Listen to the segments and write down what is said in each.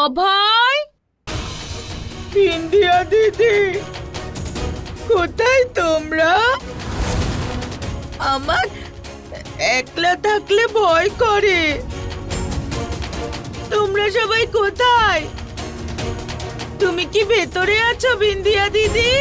অভয়? India দিদি, কোথায় তোমরা? আমার একলা থাকলে ভয় করে। তোমরা সবাই কোথায়? তুমি কি ভেতরে আছো, বিন্দিয়া দিদি?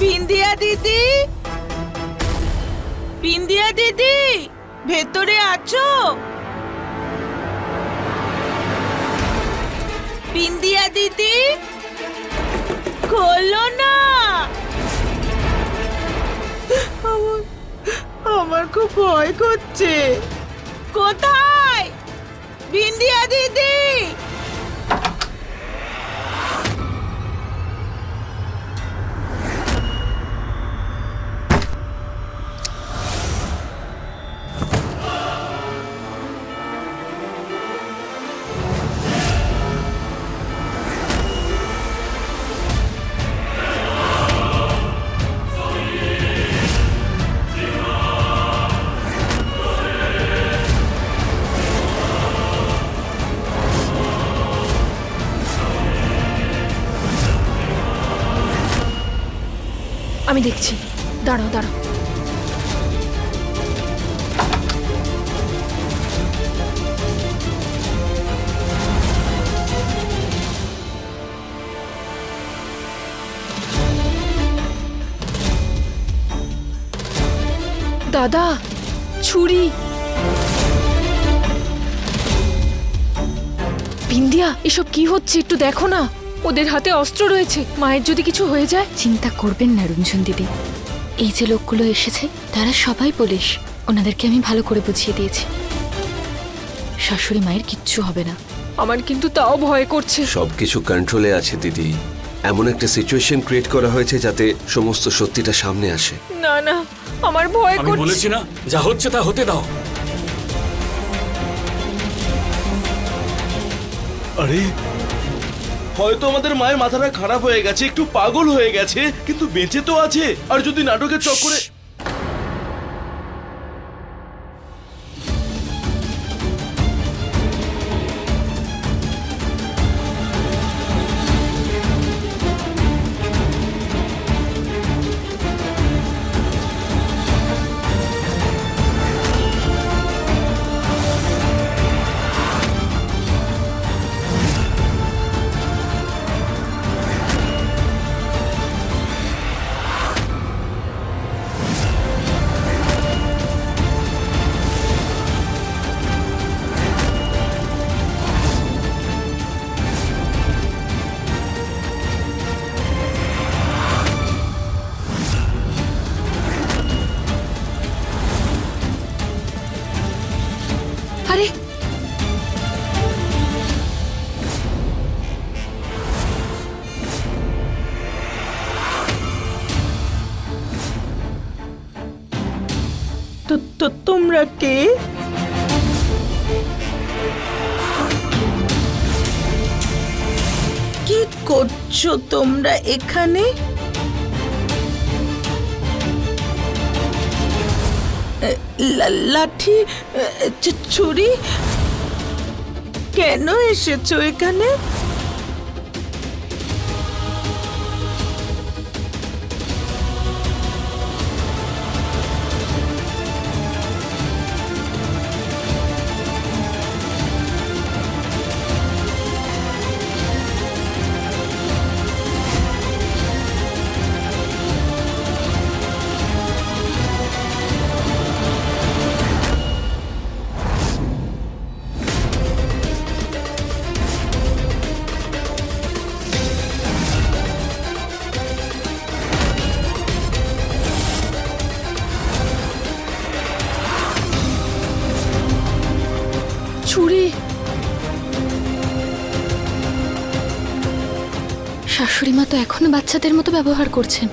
বিন্দিয়া দিদি? বিন্দিয়া দিদি ভেতরে আছো? বিন্দিয়া দিদি খোলো না। আমার আমার খুব ভয় করছে। কোথায়? বিন্দিয়া দিদি! দেখছি। দাঁড়াও দাঁড়াও। দাদা ছুরি। বিন্দিয়া এসব কি হচ্ছে? একটু দেখো না। ওদের হাতে অস্ত্র রয়েছে। মায়ের যদি কিছু হয়ে যায়? চিন্তা করবেন না রুঞ্জন দিদি। এই যে লোকগুলো এসেছে তারা সবাই পুলিশ। ওনাদেরকে আমি ভালো করে বুঝিয়ে দিয়েছি। শাশুড়ি মায়ের কিচ্ছু হবে না। আমার কিন্তু তাও ভয় করছে। সবকিছু কন্ট্রোলে আছে দিদি। এমন একটা সিচুয়েশন ক্রিয়েট করা হয়েছে যাতে সমস্ত সত্যিটা সামনে আসে। না না আমার ভয় করছে। আমি বলেছি না যা হচ্ছে তা হতে দাও। আরে হয়তো আমাদের মায়ের মাথাটা খারাপ হয়ে গেছে, একটু পাগল হয়ে গেছে, কিন্তু বেঁচে তো আছে। আর যদি নাটকের চক্করে তোমরা এখানে? লাঠি ছুরি? কেন এসেছ এখানে? শাশুড়ি মা তো এখনও বাচ্চাদের মতো ব্যবহার করছেন।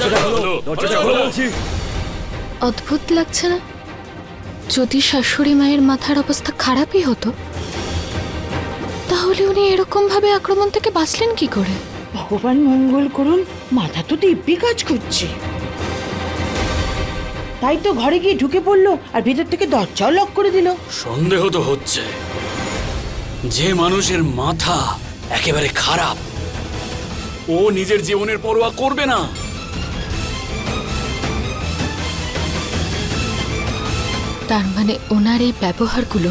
দরজাটা খোলো দরজাটা খোলো। বলছি অদ্ভুত লাগছে না? যদি শাশুড়ি মায়ের মাথার অবস্থা খারাপই হতো তাহলে উনি এরকম ভাবে আক্রমণ থেকে বাঁচলেন কি করে? ভগবান মঙ্গল করুন মাথা তো দিব্যি কাজ করছে। তাই তো ঘরে গিয়ে ঢুকে পড়ল আর ভেতর থেকে দরজাও লক করে দিল। সন্দেহ তো হচ্ছে। যে মানুষের মাথা একেবারে খারাপ ও নিজের জীবনের পরোয়া করবে না। তার মানে ওনার এই ব্যবহারগুলো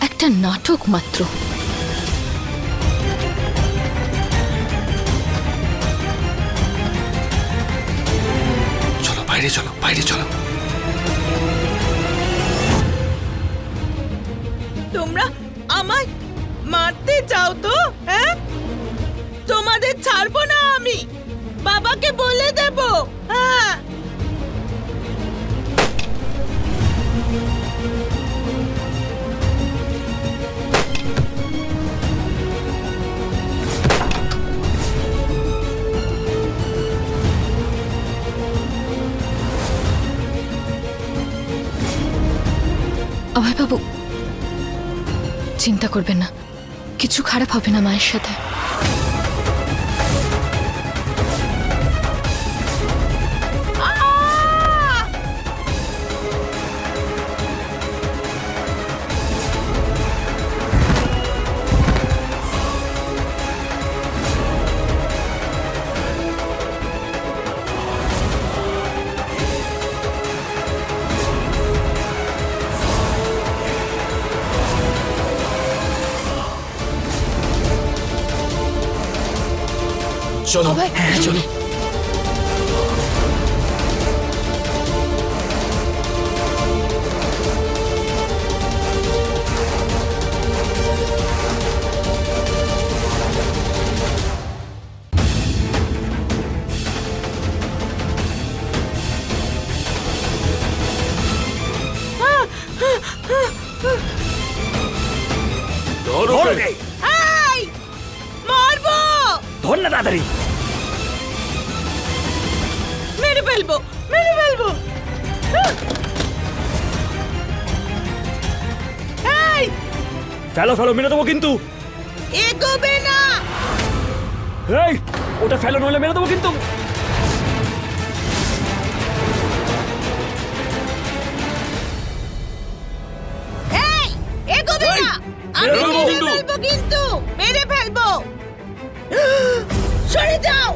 একটা নাটক মাত্র। চলো বাইরে চলো বাইরে চলো। তোমরা আমায় মারতে চাও তো হ্যাঁ? তোমাদের ছাড়বো না আমি। বাবাকে বলে দেব অভয়বাবু চিন্তা করবেন না। কিছু খারাপ হবে না মায়ের সাথে। চলো হ্যাঁ চলো। ফেলো মেরে দেবো কিন্তু। এগোবে না। এই ওটা ফেলো নইলে মেরে দেবো কিন্তু। এই এগোবে না। আমি মেরে। ফেলব কিন্তু মেরে ফেলব। সরে যাও।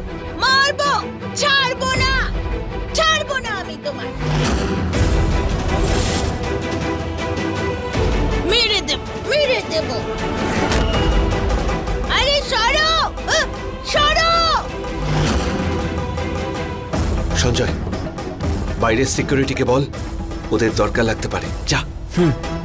বাইরের সিকিউরিটিকে বল? ওদের দরকার লাগতে পারে। যা। মা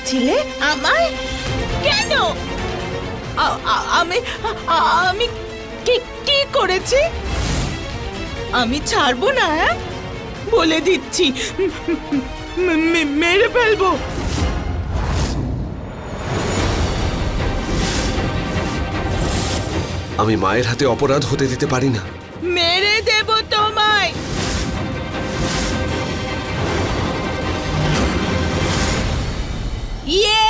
চেয়েছিলে আমায়? কেন? আমি আমি কি কি করেছি? আমি ছাড়বো না হ্যাঁ? বলে দিচ্ছি। মেরে ফেলব। আমি মায়ের হাতে অপরাধ হতে দিতে পারি না। মেরে দেব তোমায়। Yeah!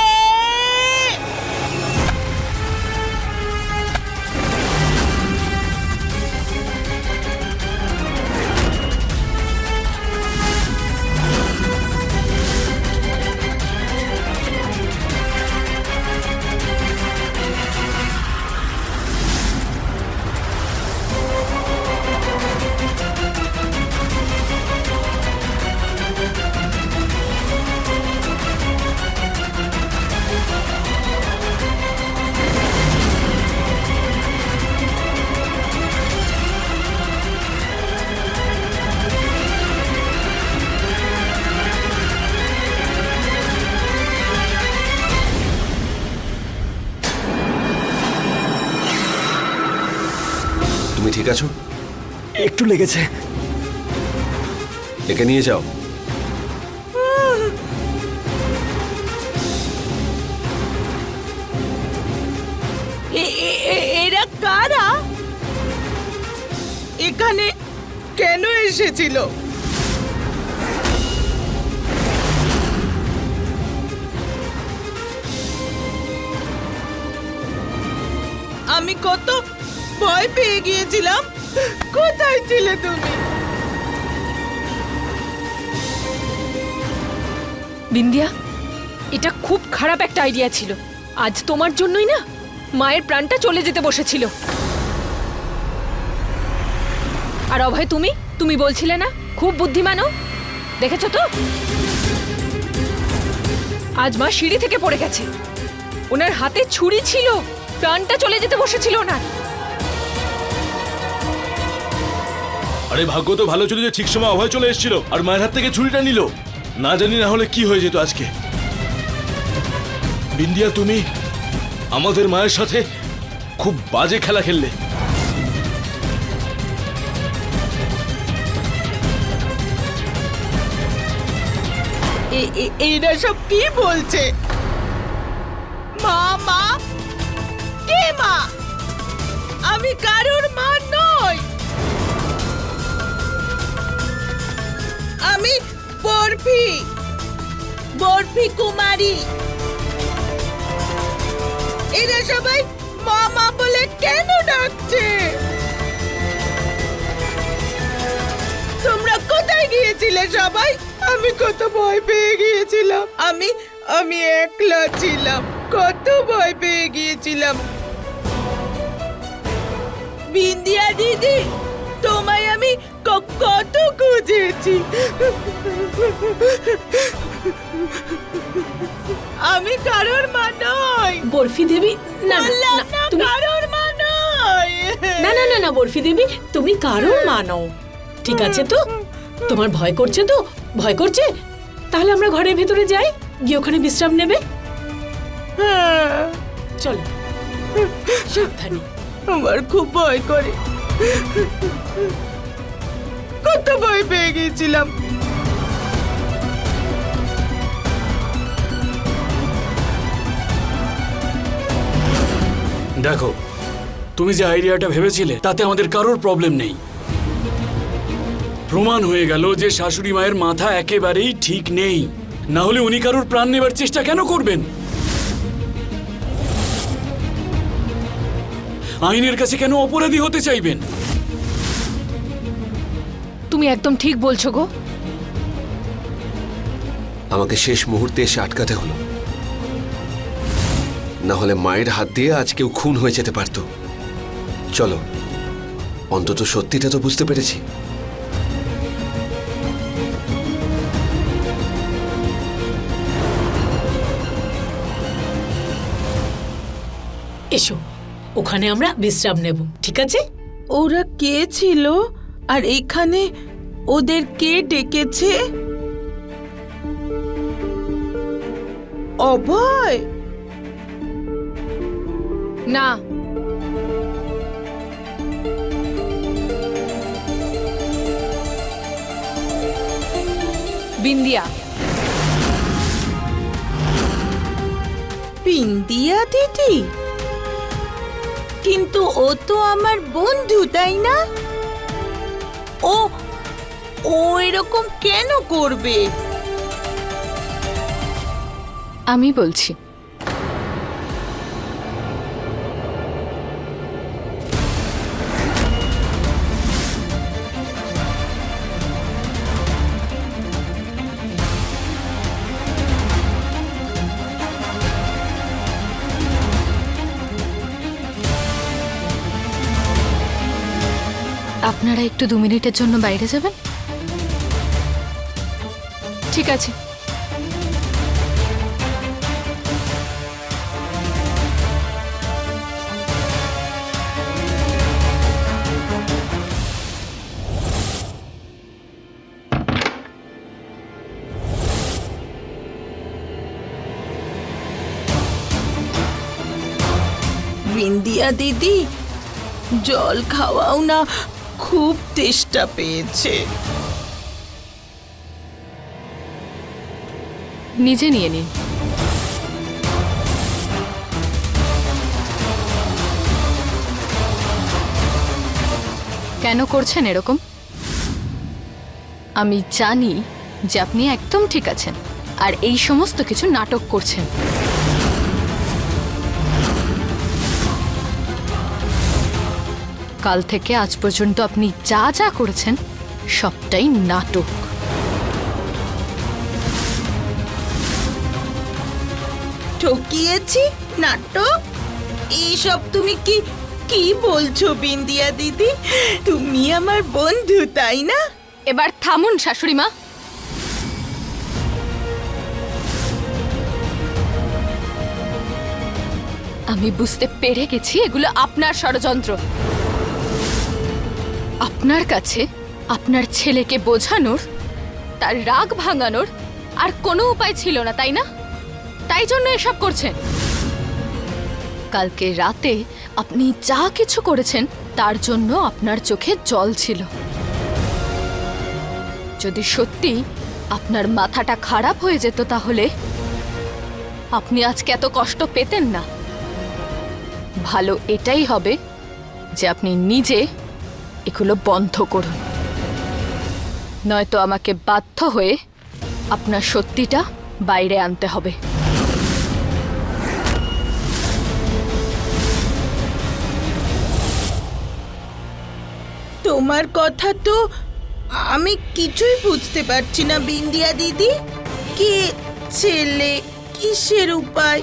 একটু লেগেছে। একে নিয়ে যাও। এরা কারা? এখানে কেন এসেছিল? আমি কত ভয় পেয়ে গিয়েছিলাম। কোথায় ছিলে তুমি? বিন্দিয়া, এটা খুব খারাপ একটা আইডিয়া ছিল। আজ তোমার জন্যই না মায়ের প্রাণটা চলে যেতে বসেছিল। আর অভয়, তুমি? তুমি বলছিলে না, খুব বুদ্ধিমানও দেখেছ তো? আজ মা সিঁড়ি থেকে পড়ে গেছে। ওনার হাতে ছুরি ছিল, প্রাণটা চলে যেতে বসেছিল ওনার। আরে ভাগ্য তো ভালো ছিল যে ঠিক সময় অভয় চলে এসেছিল, আর মায়ের হাত থেকে ছুরিটা নিল। না জানি না হলে কি হয়ে যেত আজকে। বিন্দিয়া, তুমি আমাদের মায়ের সাথে খুব বাজে খেলা খেললে। এরা সব কি বলছে? মা মা, কে মা? আমি কারোর মা নই। আমি বরফি। বরফি কুমারী। এরা সবাই মা মা বলে কেন ডাকছে? তোমরা কোথায় গিয়েছিলে সবাই? আমি কত ভয় পেয়ে গিয়েছিলাম। আমি আমি একলা ছিলাম। কত ভয় পেয়ে গিয়েছিলাম। বিন্দিয়া দিদি, তোমায় আমি কত খুঁজেছি। আমি কারোর মা নই। বরফি দেবী না না, তুমি কারোর মা নই। না না না না বরফি দেবী তুমি কারোর মা নও। ঠিক আছে তো? তোমার ভয় করছে তো? ভয় করছে? তাহলে আমরা ঘরের ভেতরে যাই গিয়ে ওখানে বিশ্রাম নেবে? চলো। সাবধানে। আমার খুব ভয় করে। কত ভয় পেয়ে গিয়েছিলাম। দেখো, তুমি যে আইডিয়াটা ভেবেছিলে, তাতে আমাদের কারোর প্রবলেম নেই। প্রমাণ হয়ে গেল যে শাশুড়ি মায়ের মাথা একেবারেই ঠিক নেই। না হলে উনি কারোর প্রাণ নেবার চেষ্টা কেন করবেন? আইনের কাছে কেন অপরাধী হতে চাইবেন? তুমি একদম ঠিক বলছো গো। আমাকে শেষ মুহূর্তে এসে আটকাতে হলো। না হলে মায়ের হাত দিয়ে আজ কেউ খুন হয়ে যেতে পারত। চলো অন্তত সত্যিটা তো বুঝতে পেরেছি। এসো ওখানে আমরা বিশ্রাম নেব ঠিক আছে? ওরা কে ছিল? আর এখানে ওদের কে ডেকেছে? অভয়! না। বিন্দিয়া। পিন্দিয়া দিদি? কিন্তু ও তো আমার বন্ধু তাই না? ও ও এরকম কেন করবে? আমি বলছি। আপনারা একটু দু মিনিটের জন্য বাইরে যাবেন? ঠিক আছে। বিন্দিয়া দিদি জল খাওয়াও না খুব তেষ্টা পেয়েছে। নিজে নিয়ে নিন। কেন করছেন এরকম? আমি জানি যে আপনি একদম ঠিক আছেন, আর এই সমস্ত কিছু নাটক করছেন। কাল থেকে আজ পর্যন্ত আপনি যা যা করেছেন, সবটাই নাটক। ঠকিয়েছি? নাটক? এইসব তুমি কি কি বলছো বিন্দিয়া দিদি? তুমি আমার বন্ধু, তাই না? এবার থামুন শাশুড়ি মা। আমি বুঝতে পেরে গেছি এগুলো আপনার ষড়যন্ত্র। আপনার কাছে আপনার ছেলেকে বোঝানোর, তার রাগ ভাঙানোর আর কোনো উপায় ছিল না, তাই না? তাই জন্য এসব করছেন। কালকে রাতে আপনি যা কিছু করেছেন, তার জন্য আপনার চোখে জল ছিল। যদি সত্যি আপনার মাথাটা খারাপ হয়ে যেত তাহলে আপনি আজকে এত কষ্ট পেতেন না। ভালো এটাই হবে যে আপনি নিজে এগুলো বন্ধ করুন। নয়তো আমাকে বাধ্য হয়ে আপনার সত্যিটা বাইরে আনতে হবে। তোমার কথা তো আমি কিছুই বুঝতে পারছি না বিন্দিয়া দিদি। কে ছেলে কিসের উপায়?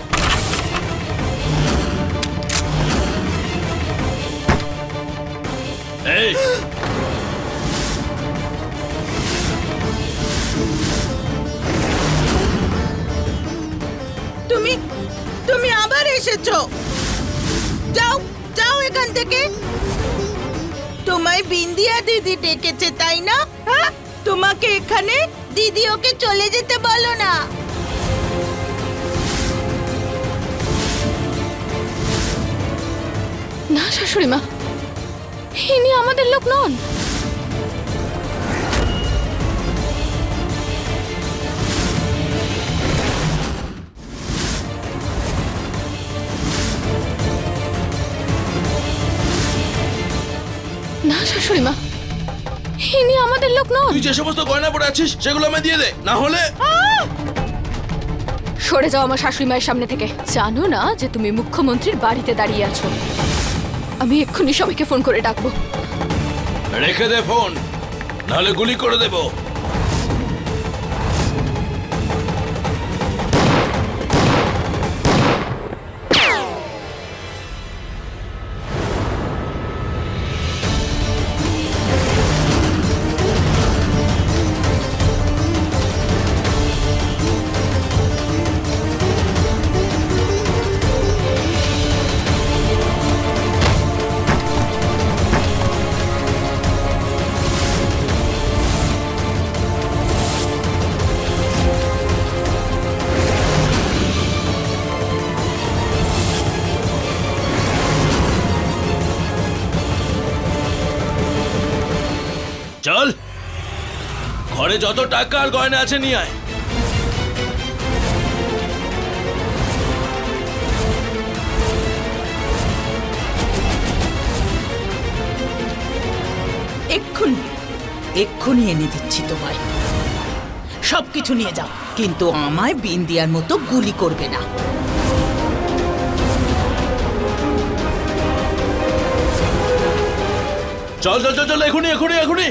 এই। তুমি তুমি আবার এসেছ। যাও যাও এখান থেকে। তোমায় বিন্দিয়া দিদি ডেকেছে, তাই না? হ্যাঁ? তোমাকে এখানে দিদি ওকে চলে যেতে বলো না। না শাশুড়ি মা ইনি আমাদের লোক নন। শাশুড়ি মা ইনি আমাদের লোক নন। তুই যে সমস্ত গয়না পরে আছিস সেগুলো আমায় দিয়ে দে না হলে সরে যাও আমার শাশুড়ি মায়ের সামনে থেকে। জানো না যে তুমি মুখ্যমন্ত্রীর বাড়িতে দাঁড়িয়ে আছো। আমি এক্ষুনি সবাইকে ফোন করে ডাকবো। রেখে দে ফোন নাহলে গুলি করে দেবো। চল। ঘরে যত টাকা আর গয়না আছে, নিয়ে আয়। এক্ষুনি এক্ষুনি এনে দিচ্ছি তোমায়। সবকিছু নিয়ে যাও, কিন্তু আমায় বিন্দিয়ার মতো গুলি করবে না। চল চল চল চল এখনই এখনই এখনই।